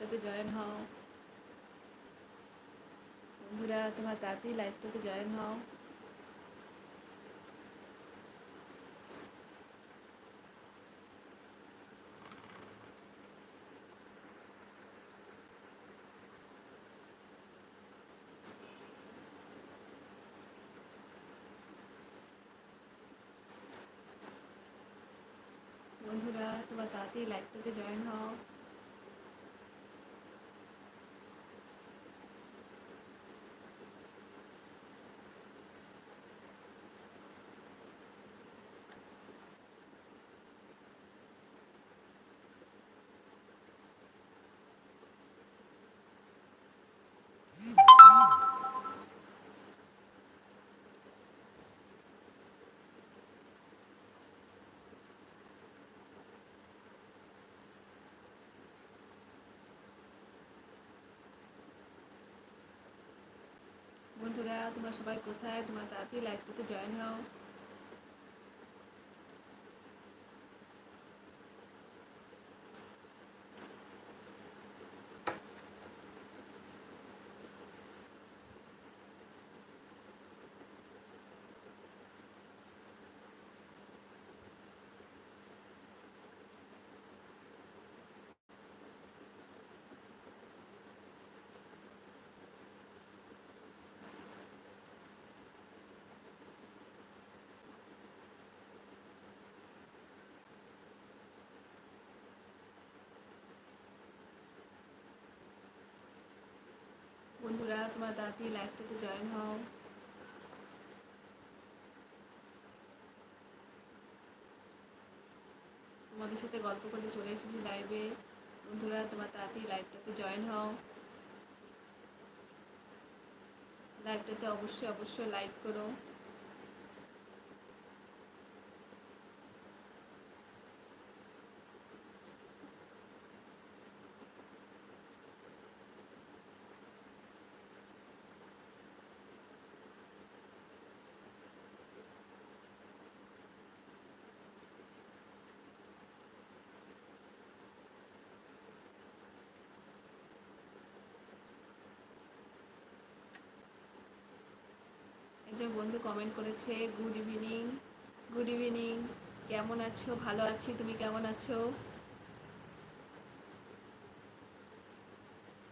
লাইভটাতে join হও বন্ধুরা তোমার তাড়াতাড়ি লাইভটাতে জয়েন হও বন্ধুরা তোমার তাড়াতাড়ি লাইভটাতে জয়েন হও বন্ধুরা তোমরা সবাই কোথায়? তোমরা তাড়াতাড়ি লাইভটাতে জয়েন হও। বন্ধুরা, তোমার দাদি লাইফটাতে জয়েন হও। তোমাদের সাথে গল্প করে চলে এসেছি লাইভে বন্ধুরা, তোমার তাড়াতাড়ি লাইভটাতে জয়েন হও। লাইভটাতে অবশ্যই অবশ্যই লাইক করো। একজন বন্ধু কমেন্ট করেছে গুড ইভিনিং গুড ইভিনিং কেমন আছো? ভালো আছি, তুমি কেমন আছো?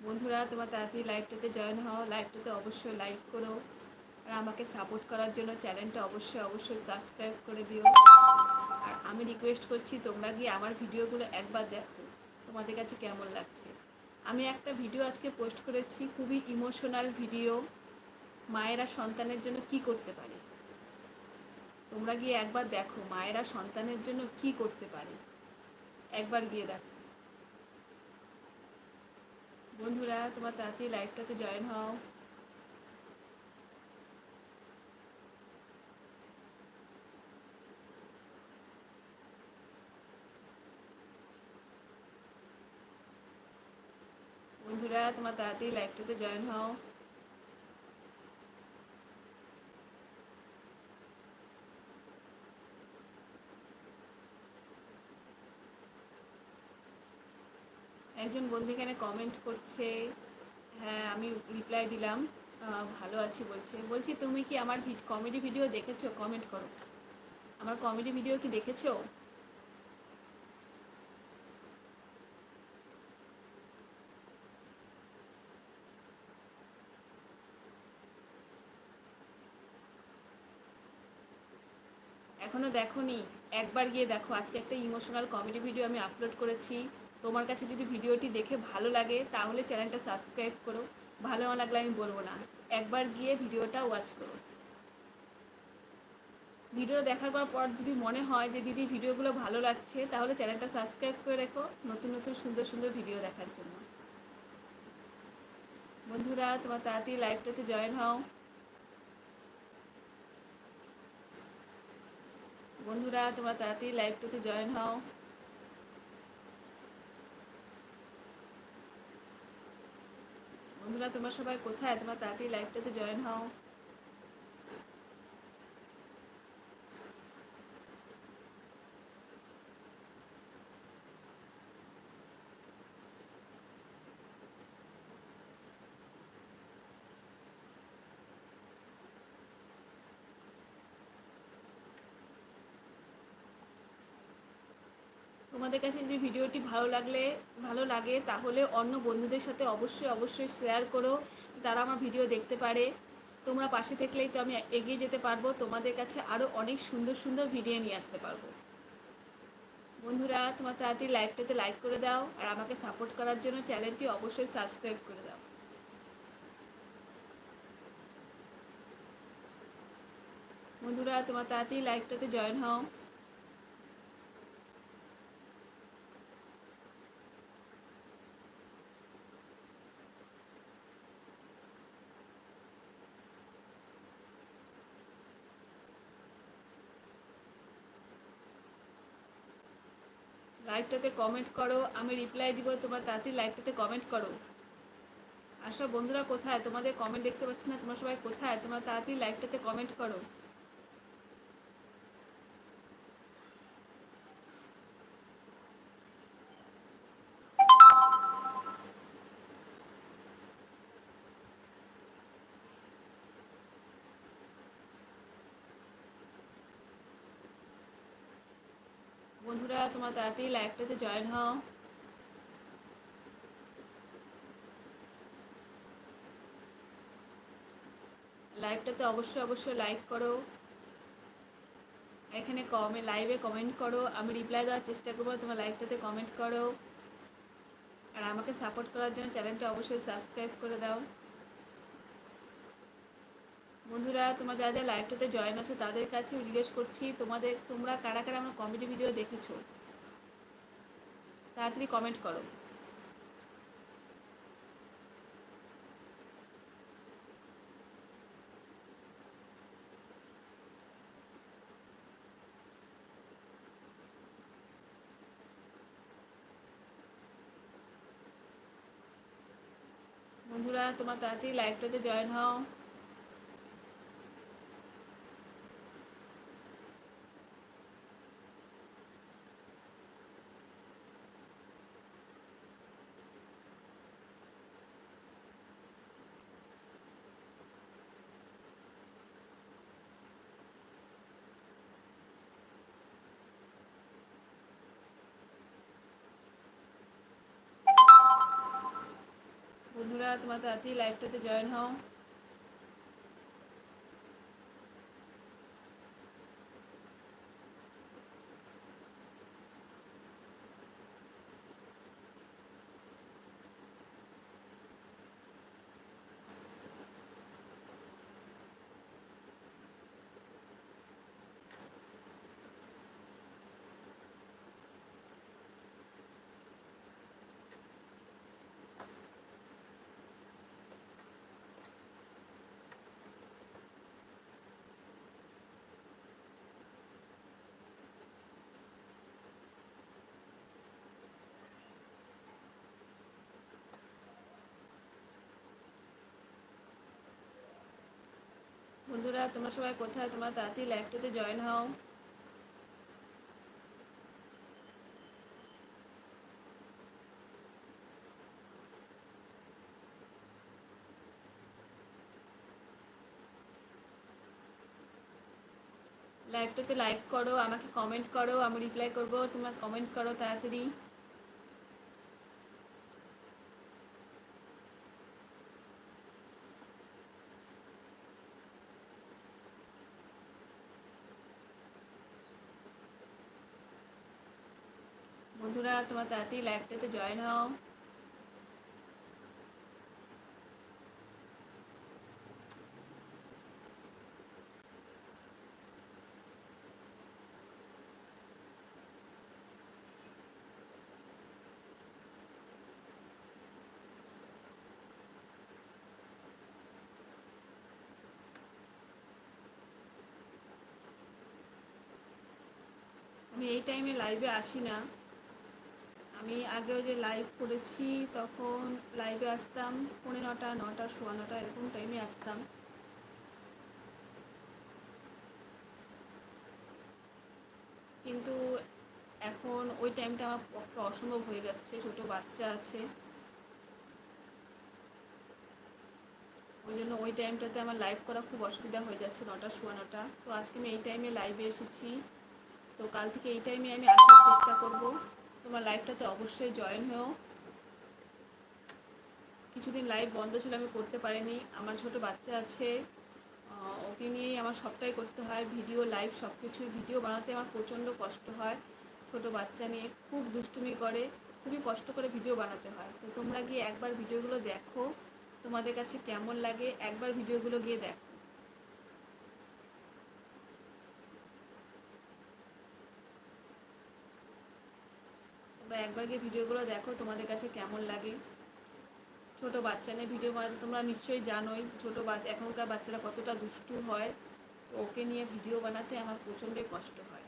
বন্ধুরা, তোমার তাড়াতাড়ি লাইভটাতে জয়েন হও লাইভটাতে অবশ্যই লাইক করো। আর আমাকে সাপোর্ট করার জন্য চ্যানেলটা অবশ্যই অবশ্যই সাবস্ক্রাইব করে দিও। আর আমি রিকোয়েস্ট করছি, তোমরা গিয়ে আমার ভিডিওগুলো একবার দেখো, তোমাদের কাছে কেমন লাগছে? আমি একটা ভিডিও আজকে পোস্ট করেছি, খুবই ইমোশনাল ভিডিও মায়েরা সন্তানের জন্য কি করতে পারে? তোমরা গিয়ে একবার দেখো মায়েরা সন্তানের জন্য কি করতে পারে। একবার গিয়ে দেখো। বন্ধুরা, তোমার তাড়াতাড়ি লাইভটাতে জয়েন হও। বন্ধুরা, তোমার তাড়াতাড়ি লাইভটাতে জয়েন হও। একজন বন্ধু এখানে কমেন্ট করছে। হ্যাঁ আমি রিপ্লাই দিলাম। ভালো আছি বলছে। বলছি, তুমি কি আমার কমেডি ভিডিও দেখেছ? কমেন্ট করো। আমার কমেডি ভিডিও কি দেখেছ? এখনও দেখোনি। একবার গিয়ে দেখো। আজকে একটা ইমোশনাল কমেডি ভিডিও আমি আপলোড করেছি। তোমার কাছে যদি ভিডিওটি দেখে ভালো লাগে, তাহলে চ্যানেলটা সাবস্ক্রাইব করো। ভালো না লাগলে আমি বলব না। একবার গিয়ে ভিডিওটা ওয়াচ করো। ভিডিও দেখা করার পর যদি মনে হয় যে, দিদি, ভিডিওগুলো ভালো লাগছে, তাহলে চ্যানেলটা সাবস্ক্রাইব করে রেখো নতুন নতুন, সুন্দর সুন্দর ভিডিও দেখার জন্য। বন্ধুরা, তোমার তাড়াতাড়ি লাইভটাতে জয়েন হও। বন্ধুরা, তোমরা তাড়াতাড়ি লাইভটাতে জয়েন হও। বন্ধুরা তোমরা সবাই কোথায়? তোমরা তাড়াতাড়ি লাইভটাতে জয়েন হও। তোমাদের কাছে যদি ভিডিওটি ভালো লাগলে, ভালো লাগে, তাহলে অন্য বন্ধুদের সাথে অবশ্যই অবশ্যই শেয়ার করো। তারা আমার ভিডিও দেখতে পারে। তোমরা পাশে থাকলেই তো আমি এগিয়ে যেতে পারব। তোমাদের কাছে আরও অনেক সুন্দর সুন্দর ভিডিও নিয়ে আসতে পারব। বন্ধুরা, তোমার তাড়াতাড়ি লাইভটাতে লাইক করে দাও আর আমাকে সাপোর্ট করার জন্য চ্যানেলটি অবশ্যই সাবস্ক্রাইব করে দাও। বন্ধুরা, তোমার তাড়াতাড়ি লাইভটাতে জয়েন হও। লাইভটাতে কমেন্ট করো, আমি রিপ্লাই দিব, তোমার তাড়াতাড়ি লাইভটাতে কমেন্ট করো। আসো বন্ধুরা কোথায়? তোমাদের কমেন্ট দেখতে পাচ্ছি না, তোমার সবাই কোথায়? তোমার তাড়াতাড়ি লাইভটাতে কমেন্ট করো। বন্ধুরা তোমার তাড়াতাড়ি লাইভটাতে জয়েন হও। লাইভটাতে অবশ্যই অবশ্যই লাইক করো। এখানে কমে লাইভে কমেন্ট করো। আমি রিপ্লাই দেওয়ার চেষ্টা করব, তোমার লাইভটাতে কমেন্ট করো। আর আমাকে সাপোর্ট করার জন্য চ্যানেলটা অবশ্যই সাবস্ক্রাইব করে দাও। বন্ধুরা, তোমরা যারা যারা লাইভটাতে জয়েন আছো, তাদের কাছে জিজ্ঞেস করছি, তোমাদের, তোমরা কারা কারা আমার কমেডি ভিডিও দেখেছ? তাড়াতাড়ি কমেন্ট করো। বন্ধুরা, তোমার তাড়াতাড়ি লাইভটাতে জয়েন হও। বন্ধুরা তোমার তাড়াতাড়ি লাইভটাতে জয়েন হও। বন্ধুরা, তোমরা সবাই কোথায়? তোমরা তাড়াতাড়ি লাইভটাতে জয়েন হও। লাইভটাতে লাইক করো, আমাকে কমেন্ট করো, আমি রিপ্লাই করব। তোমরা কমেন্ট করো তাড়াতাড়ি বন্ধুরা তোমার তাড়াতাড়ি লাইভটাতে জয়েন হও। আমি এই টাইমে লাইভে আসি না আমি আগেও যে লাইভ করেছি, তখন লাইভে আসতাম, পৌনে নটা নটা, সোয়া নটা, এরকম টাইমে আসতাম। কিন্তু এখন ওই টাইমটা আমার পক্ষে অসম্ভব হয়ে যাচ্ছে, ছোট বাচ্চা আছে। ওই জন্য ওই টাইমটাতে আমার লাইভ করা খুব অসুবিধা হয়ে যাচ্ছে, নটা, সোয়া নটা। তো আজকে আমি এই টাইমে লাইভে এসেছি। তো কাল থেকে এই টাইমে আমি আসার চেষ্টা করব। তোমার লাইভটাতে অবশ্যই জয়েন হও। কিছুদিন লাইভ বন্ধ ছিল, আমি করতে পারিনি। আমার ছোট বাচ্চা আছে ওকে নিয়েই আমার সবটাই করতে হয়। ভিডিও লাইভ সব কিছু ভিডিও বানাতে আমার প্রচণ্ড কষ্ট হয়। ছোট বাচ্চা নিয়ে খুব দুষ্টুমি করে, খুবই কষ্ট করে ভিডিও বানাতে হয়। তো তোমরা গিয়ে একবার ভিডিওগুলো দেখো। তোমাদের কাছে কেমন লাগে, একবার ভিডিওগুলো গিয়ে দেখো। তোমরা একবার গিয়ে ভিডিওগুলো দেখো, তোমাদের কাছে কেমন লাগে? ছোট বাচ্চা নিয়ে ভিডিও বানাতে তোমরা নিশ্চয়ই জানোই, ছোট বাচ্চা এখনকার বাচ্চারা কতটা দুষ্টু হয়। তো ওকে নিয়ে ভিডিও বানাতে আমার প্রচণ্ডই কষ্ট হয়।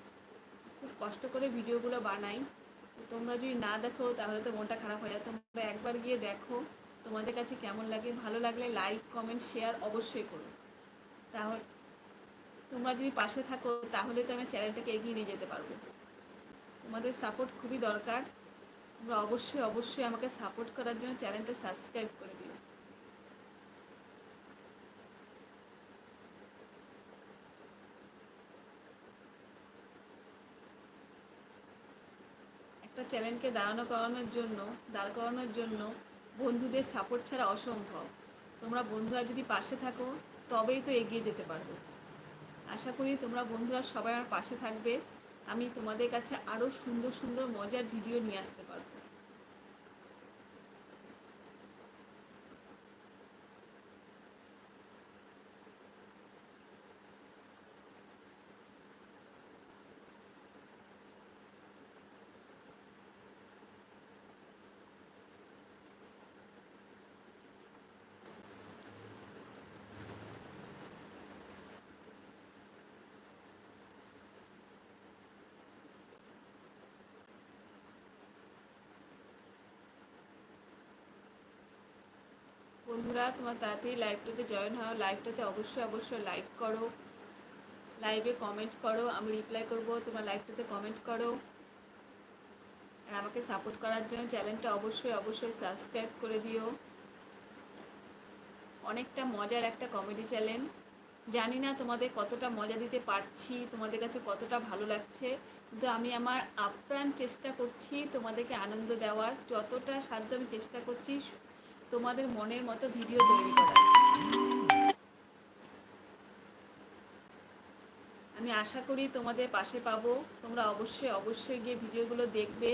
খুব কষ্ট করে ভিডিওগুলো বানাই। তোমরা যদি না দেখো, তাহলে তো মনটা খারাপ হয়ে যায়। তোমরা একবার গিয়ে দেখো, তোমাদের কাছে কেমন লাগে? ভালো লাগলে লাইক কমেন্ট শেয়ার অবশ্যই করো। তাহলে তোমরা যদি পাশে থাকো, তাহলে তো আমি চ্যানেলটাকে এগিয়ে নিয়ে যেতে পারব। তোমাদের সাপোর্ট খুবই দরকার। তোমরা অবশ্যই অবশ্যই আমাকে সাপোর্ট করার জন্য চ্যানেলটা সাবস্ক্রাইব করে দিও। একটা চ্যানেলকে দাঁড়ানো করানোর জন্য, দাঁড় করানোর জন্য বন্ধুদের সাপোর্ট ছাড়া অসম্ভব। তোমরা বন্ধুরা যদি পাশে থাকো, তবেই তো এগিয়ে যেতে পারব। আশা করি তোমরা বন্ধুরা সবাই আমার পাশে থাকবে। আমি তোমাদের কাছে আরও সুন্দর সুন্দর মজার ভিডিও নিয়ে আসতে পারব। বন্ধুরা, তোমার তাড়াতাড়ি লাইভটাতে জয়েন হও। লাইভটাতে অবশ্যই অবশ্যই লাইক করো। লাইভে কমেন্ট করো। আমি রিপ্লাই করব, তোমার লাইভটাতে কমেন্ট করো। আর আমাকে সাপোর্ট করার জন্য চ্যানেলটা অবশ্যই অবশ্যই সাবস্ক্রাইব করে দিও। অনেকটা মজার একটা কমেডি চ্যানেল জানি না তোমাদের কতটা মজা দিতে পারছি, তোমাদের কাছে কতটা ভালো লাগছে, কিন্তু আমি আমার আপ্রাণ চেষ্টা করছি তোমাদেরকে আনন্দ দেওয়ার। যতটা সাধ্য আমি চেষ্টা করছি তোমাদের মনের মতো ভিডিও তৈরি করা। আমি আশা করি তোমাদের পাশে পাবো। তোমরা অবশ্যই অবশ্যই গিয়ে ভিডিওগুলো দেখবে।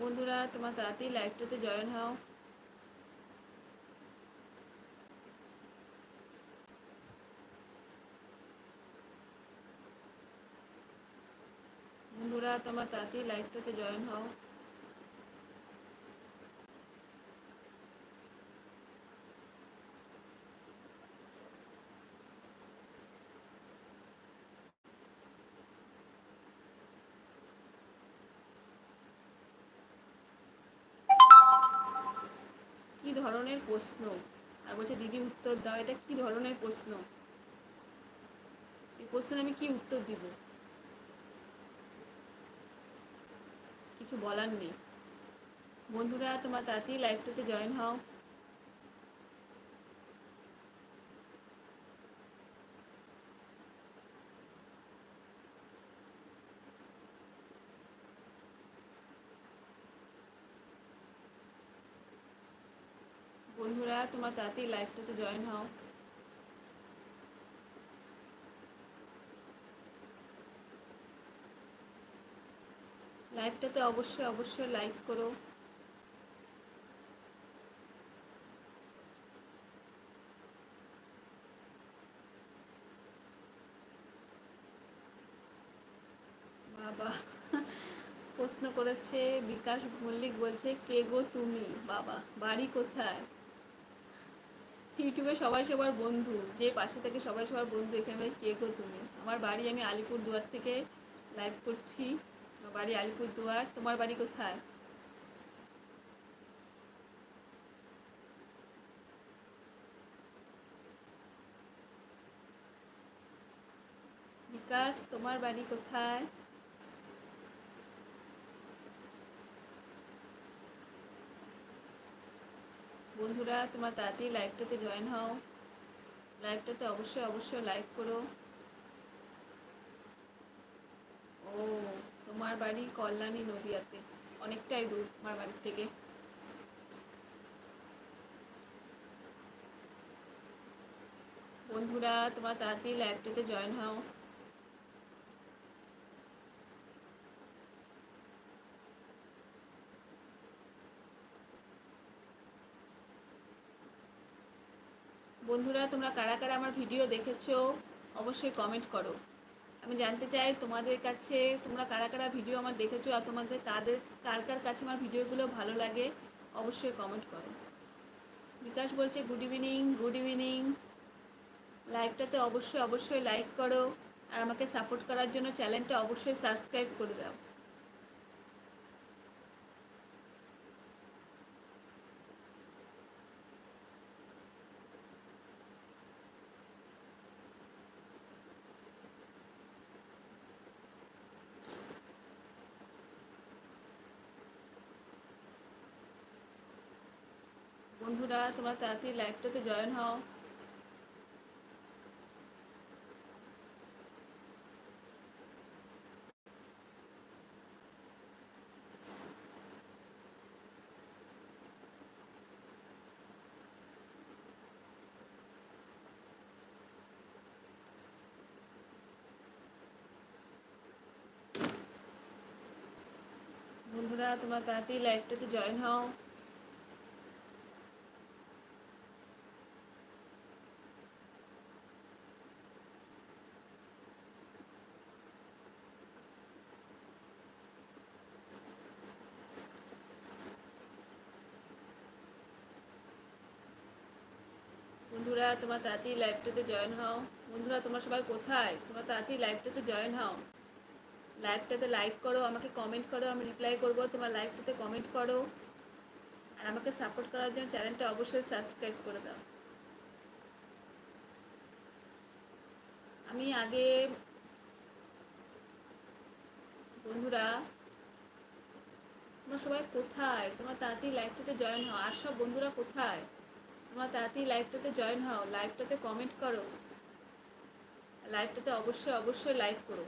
বন্ধুরা তোমার তাড়াতাড়ি লাইভটাতে জয়েন হও। বন্ধুরা তোমার তাড়াতাড়ি লাইভটাতে জয়েন হও। কি ধরনের প্রশ্ন? আর বলছে, দিদি উত্তর দাও। এটা কি ধরনের প্রশ্ন? এই প্রশ্নের আমি কি উত্তর দিব? কিছু বলার নেই। বন্ধুরা, তোমার তাড়াতাড়ি লাইভটাতে জয়েন হও বন্ধুরা তোমরা তাড়াতাড়ি লাইভটাতে জয়েন হও। লাইভটাতে অবশ্যই অবশ্যই লাইক করো। বাবা করেছে বিকাশ মল্লিক বলছে, কে গো তুমি? বাবা, বাড়ি কোথায়? ইউটিউবে সবাই সবার বন্ধু, যে পাশে থেকে সবাই সবার বন্ধু, এখানে কে গো তুমি? আমার বাড়ি আমি আলিপুর দুয়ার থেকে লাইভ করছি। আমার বাড়ি আলিপুর দুয়ার তোমার বাড়ি কোথায়? বিকাশ, তোমার বাড়ি কোথায়? বন্ধুরা, তোমার তাড়াতাড়ি লাইভটাতে জয়েন হও। লাইভটাতে অবশ্যই অবশ্যই লাইক করো। ও, তোমার বাড়ি কল্যাণী নদিয়াতে। অনেকটাই দূর তোমার বাড়ির থেকে। বন্ধুরা, তোমার তাড়াতাড়ি লাইভটাতে জয়েন হও। বন্ধুরা, তোমরা কারা কারা আমার ভিডিও দেখেছ, অবশ্যই কমেন্ট করো। আমি জানতে চাই তোমাদের কাছে, তোমরা কারা কারা ভিডিও আমার দেখেছ আর তোমাদের কাদের, কার কার কাছে আমার ভিডিওগুলো ভালো লাগে, অবশ্যই কমেন্ট করো। বিকাশ বলছে গুড ইভিনিং গুড ইভিনিং লাইভটাতে অবশ্যই অবশ্যই লাইক করো। আর আমাকে সাপোর্ট করার জন্য চ্যানেলটা অবশ্যই সাবস্ক্রাইব করে দাও। বন্ধুরা তোমরা তাড়াতাড়ি লাইভটাতে জয়েন হও। বন্ধুরা তোমরা তাড়াতাড়ি লাইভটাতে জয়েন হও। বন্ধুরা, তোমার তাড়াতাড়ি লাইভটাতে জয়েন হও। বন্ধুরা, তোমরা সবাই কোথায়? তোমার তাড়াতাড়ি লাইভটাতে জয়েন হও। লাইভটাতে লাইক করো, আমাকে কমেন্ট করো, আমি রিপ্লাই করব। তোমার লাইভটাতে কমেন্ট করো। আর আমাকে সাপোর্ট করার জন্য চ্যানেলটা অবশ্যই সাবস্ক্রাইব করে দাও। আমি আগে বন্ধুরা, তোমরা সবাই কোথায়? তোমার তাড়াতাড়ি লাইভটাতে জয়েন হও। আর সব বন্ধুরা কোথায়? তোমরা তাড়াতাড়ি লাইভটাতে জয়েন হও। লাইভটাতে কমেন্ট করো। লাইভটাতে অবশ্যই অবশ্যই লাইক করো।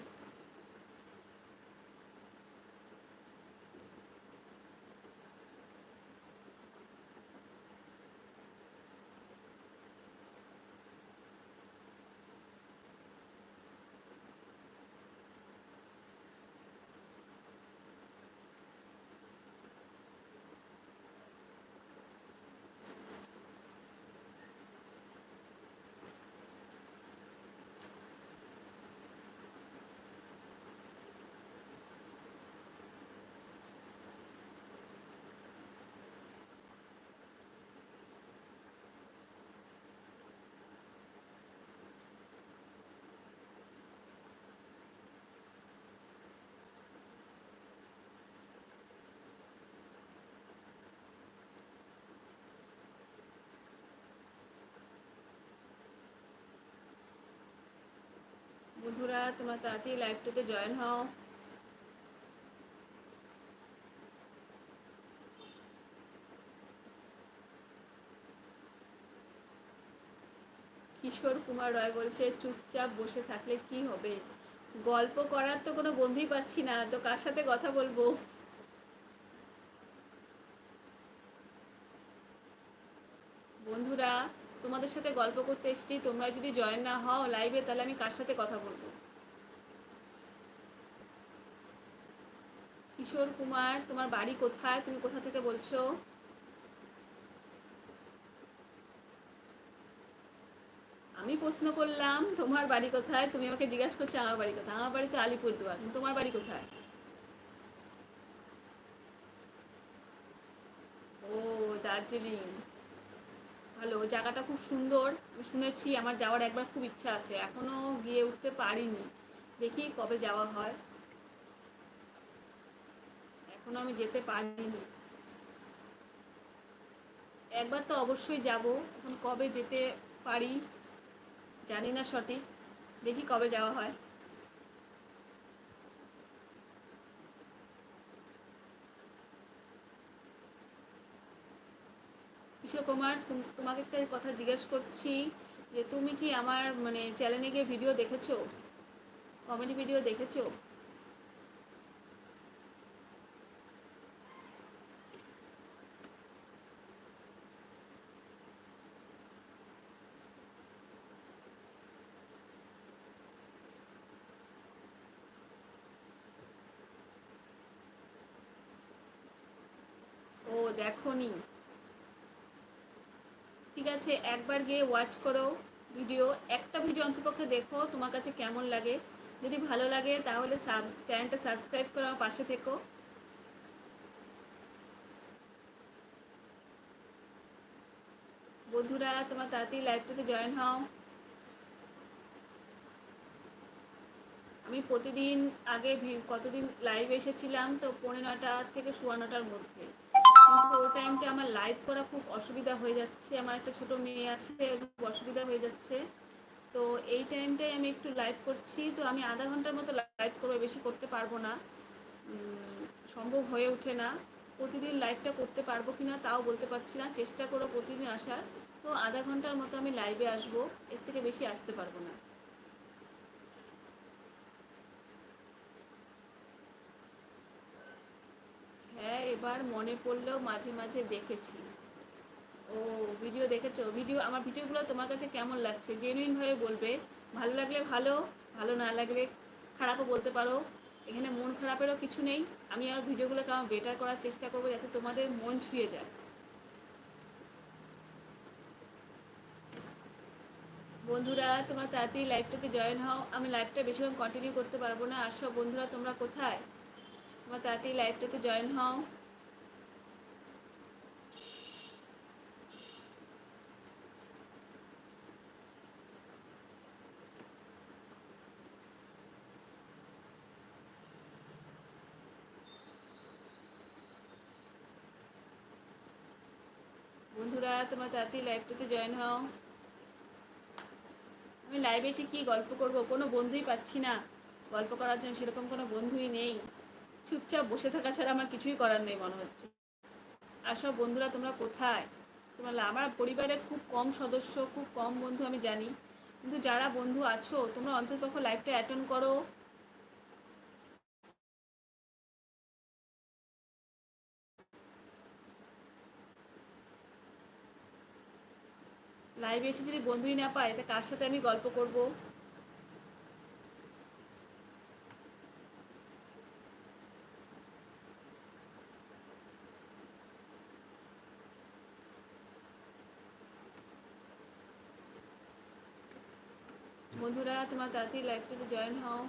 বন্ধুরা, তোমরা তাড়াতাড়ি লাইভটাতে জয়েন হও। কিশোর কুমার রয় বলছে, চুপচাপ বসে থাকলে কি হবে? গল্প করার তো কোনো বন্ধুই পাচ্ছি না। তো কার সাথে কথা বলব? বন্ধুরা তোমাদের সাথে গল্প করতে এসেছি, তোমরা যদি জয়েন না হও লাইভে তাহলে আমি কার সাথে কথা বলব? কিশোর কুমার, তোমার বাড়ি কোথায়? তুমি কোথা থেকে বলছো? আমি প্রশ্ন করলাম, তোমার বাড়ি কোথায়? তুমি আমাকে জিজ্ঞাসা করছ, আমার বাড়ি কোথায়? আমার বাড়ি তো আলিপুরদুয়ার তোমার বাড়ি কোথায়? ও, দার্জিলিং। ভালো, জায়গাটা খুব সুন্দর। শুনেছি আমার যাওয়ার একবার খুব ইচ্ছা আছে এখনও গিয়ে উঠতে পারিনি। দেখি কবে যাওয়া হয়। এখনও আমি যেতে পারিনি। একবার তো অবশ্যই যাব, এখন কবে যেতে পারি জানি না সঠিক। দেখি কবে যাওয়া হয়। কিশোর কুমার তোমাকে একটা কথা জিজ্ঞেস করছি যে তুমি কি আমার মানে চ্যানেলে গিয়ে ভিডিও দেখেছ? কমেডি ভিডিও দেখেছ? আছে একবার গিয়ে ওয়াচ করো ভিডিও একটা ভিডিও অন্তপক্ষে দেখো তোমার কাছে কেমন লাগে। যদি ভালো লাগে তাহলে চ্যানেলটা সাবস্ক্রাইব করো আমার পাশে থেকো। বন্ধুরা, তোমার তাড়াতাড়ি লাইভটাতে জয়েন হও। আমি প্রতিদিন আগে কতদিন লাইভ এসেছিলাম তো পৌনে নটা থেকে সোয়া নটার মধ্যে। কিন্তু ওই টাইমটা আমার লাইভ করা খুব অসুবিধা হয়ে যাচ্ছে। আমার একটা ছোট মেয়ে আছে, খুব অসুবিধা হয়ে যাচ্ছে। তো এই টাইমটাই আমি একটু লাইভ করছি। তো আমি আধা ঘণ্টার মতো লাইভ করব, বেশি করতে পারব না। সম্ভব হয়ে ওঠে না। প্রতিদিন লাইভটা করতে পারব কি না তাও বলতে পারছি না। চেষ্টা করো প্রতিদিন আসার। তো আধা ঘণ্টার মতো আমি লাইভে আসব। এর থেকে বেশি আসতে পারব না। এবার মনে পড়লেও মাঝে মাঝে দেখেছি। ও ভিডিও দেখেছ? ভিডিও আমার ভিডিওগুলো তোমার কাছে কেমন লাগছে? জেনুইনভাবে বলবে। ভালো লাগলে ভালো ভালো না লাগলে খারাপও বলতে পারো। এখানে মন খারাপেরও কিছু নেই। আমি আর ভিডিওগুলোকে আমার বেটার করার চেষ্টা করব যাতে তোমাদের মন ছুঁয়ে যায়। বন্ধুরা, তোমরা তাড়াতাড়ি লাইভটাতে জয়েন হও। আমি লাইভটা বেশিক্ষণ কন্টিনিউ করতে পারব না। আর সব বন্ধুরা, তোমরা কোথায়? তোমরা তাড়াতাড়ি লাইভটাতে জয়েন হও বন্ধুরা তোমার তাড়াতাড়ি লাইভটাতে জয়েন হও। আমি লাইভে এসে কী গল্প করব? কোনো বন্ধুই পাচ্ছি না। গল্প করার জন্য সেরকম কোনো বন্ধুই নেই। চুপচাপ বসে থাকা ছাড়া আমার কিছুই করার নেই মনে হচ্ছে। আর সব বন্ধুরা তোমরা কোথায়? তোমরা আমার পরিবারে খুব কম সদস্য, খুব কম বন্ধু আমি জানি। কিন্তু যারা বন্ধু আছো, তোমরা অন্ততপক্ষ লাইভটা অ্যাটেন্ড করো। লাইভে এসে যদি বন্ধুই না পায়, তা কার সাথে আমি গল্প করব? বন্ধুরা, তোমার তাড়াতাড়ি লাইভটাতে জয়েন হও।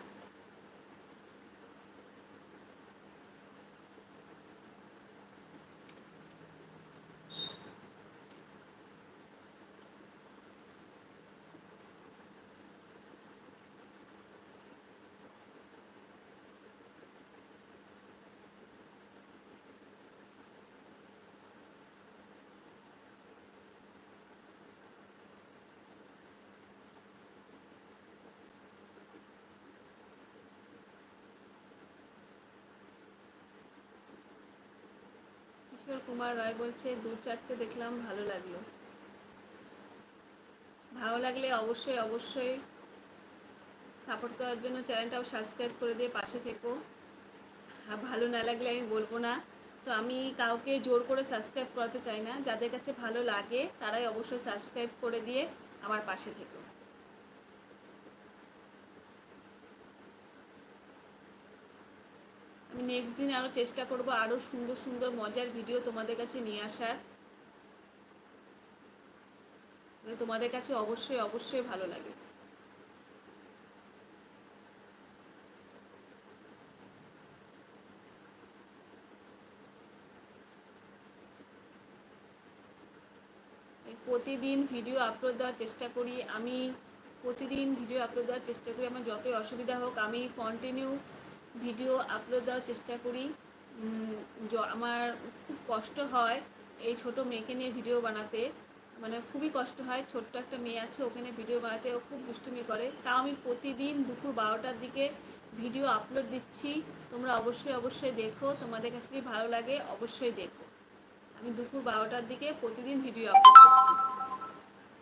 কিশোর কুমার রায় বলছে দু চারটে দেখলাম ভালো লাগল। ভালো লাগলে অবশ্যই অবশ্যই সাপোর্ট করার জন্য চ্যানেলটাও সাবস্ক্রাইব করে দিয়ে পাশে থেকো। ভালো না লাগলে আমি বলব না। তো আমি কাউকে জোর করে সাবস্ক্রাইব করাতে চাই না। যাদের কাছে ভালো লাগে, তারাই অবশ্যই সাবস্ক্রাইব করে দিয়ে আমার পাশে থেকো। নেক্সট দিন আরও চেষ্টা করব আরও সুন্দর সুন্দর মজার ভিডিও তোমাদের কাছে নিয়ে আসার। তোমাদের কাছে অবশ্যই অবশ্যই ভালো লাগে। প্রতিদিন ভিডিও আপলোড দেওয়ার চেষ্টা করি। আমি প্রতিদিন ভিডিও আপলোড দেওয়ার চেষ্টা করি। আমার যতই অসুবিধা হোক, আমি কন্টিনিউ ভিডিও আপলোড দেওয়ার চেষ্টা করি। আমার খুব কষ্ট হয় এই ছোট মেয়েকে নিয়ে ভিডিও বানাতে। মানে খুবই কষ্ট হয়, ছোট্ট একটা মেয়ে আছে ওখানে ভিডিও বানাতে, ও খুব দুষ্টুমি করে। তাও আমি প্রতিদিন দুপুর বারোটার দিকে ভিডিও আপলোড দিচ্ছি। তোমরা অবশ্যই অবশ্যই দেখো। তোমাদের কাছে যদি ভালো লাগে, অবশ্যই দেখো। আমি দুপুর বারোটার দিকে প্রতিদিন ভিডিও আপলোড করছি।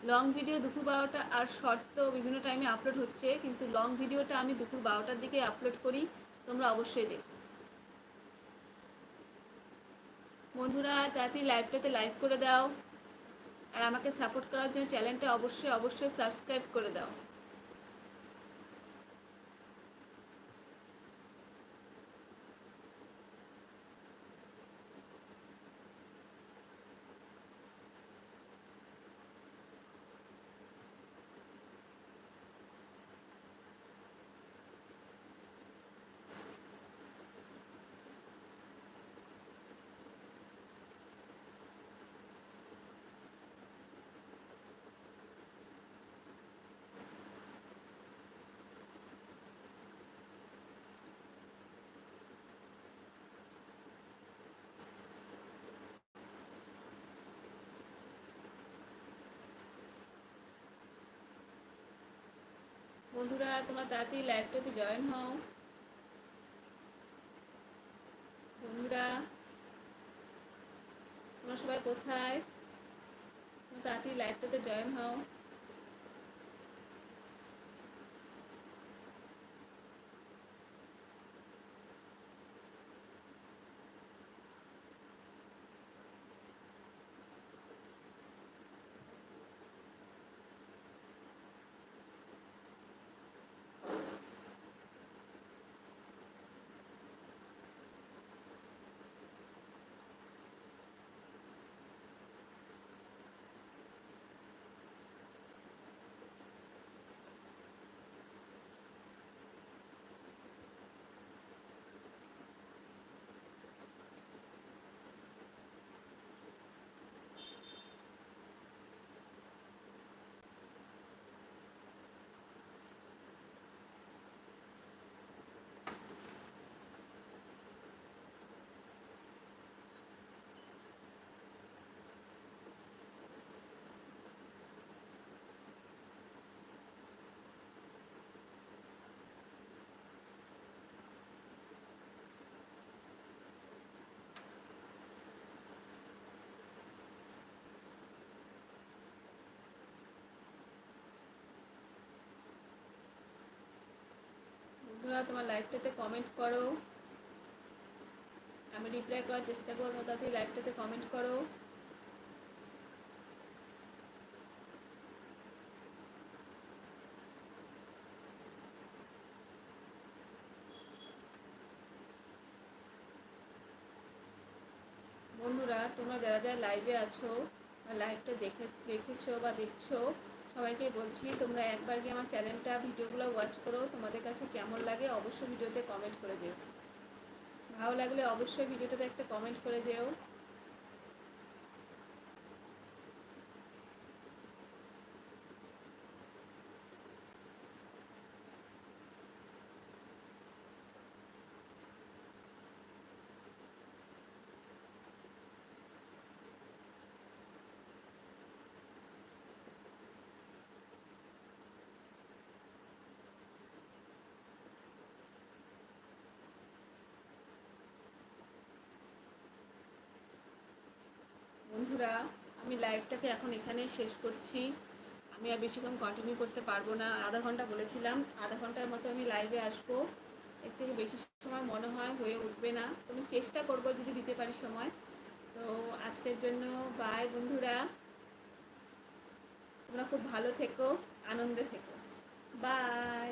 লং ভিডিও দুপুর বারোটা আর শর্ট তো বিভিন্ন টাইমে আপলোড হচ্ছে, কিন্তু লং ভিডিওটা আমি দুপুর বারোটার দিকে আপলোড করি। তোমরা অবশ্যই দেখো। বন্ধুরা, তাড়াতাড়ি লাইভটাতে লাইভ করে দাও। আর আমাকে সাপোর্ট করার জন্য চ্যানেলটা অবশ্যই অবশ্যই সাবস্ক্রাইব করে দাও। বন্ধুরা তোমরা তাড়াতাড়ি লাইভটাতে জয়েন হও। বন্ধুরা তোমরা সবাই কোথায়? তাড়াতাড়ি লাইভটাতে জয়েন হও। বন্ধুরা, তোমার লাইভটাতে কমেন্ট করো। আমি রিপ্লাই করার চেষ্টা করব তাড়াতাড়ি লাইভটাতে কমেন্ট করো। বন্ধুরা, তোমরা যারা যারা লাইভে আছো বা লাইভটা দেখে দেখেছ বা দেখছ সবাইকে বলছি, তোমরা একবার গিয়ে আমার চ্যানেলটা, ভিডিওগুলো ওয়াচ করো। তোমাদের কাছে কেমন লাগে অবশ্যই ভিডিওতে কমেন্ট করে যেও। ভালো লাগলে অবশ্যই ভিডিওটাতে একটা কমেন্ট করে যেও। বন্ধুরা, আমি লাইভটাকে এখন এখানে শেষ করছি। আমি আর বেশিক্ষণ কন্টিনিউ করতে পারব না। আধা ঘণ্টা বলেছিলাম, আধা ঘণ্টার মতো আমি লাইভে আসব। এর থেকে বেশি সময় মনে হয় হয়ে উঠবে না। তো আমি চেষ্টা করব যদি দিতে পারি সময়। তো আজকের জন্য বাই বন্ধুরা। তোমরা খুব ভালো থেকো, আনন্দে থেকো। বাই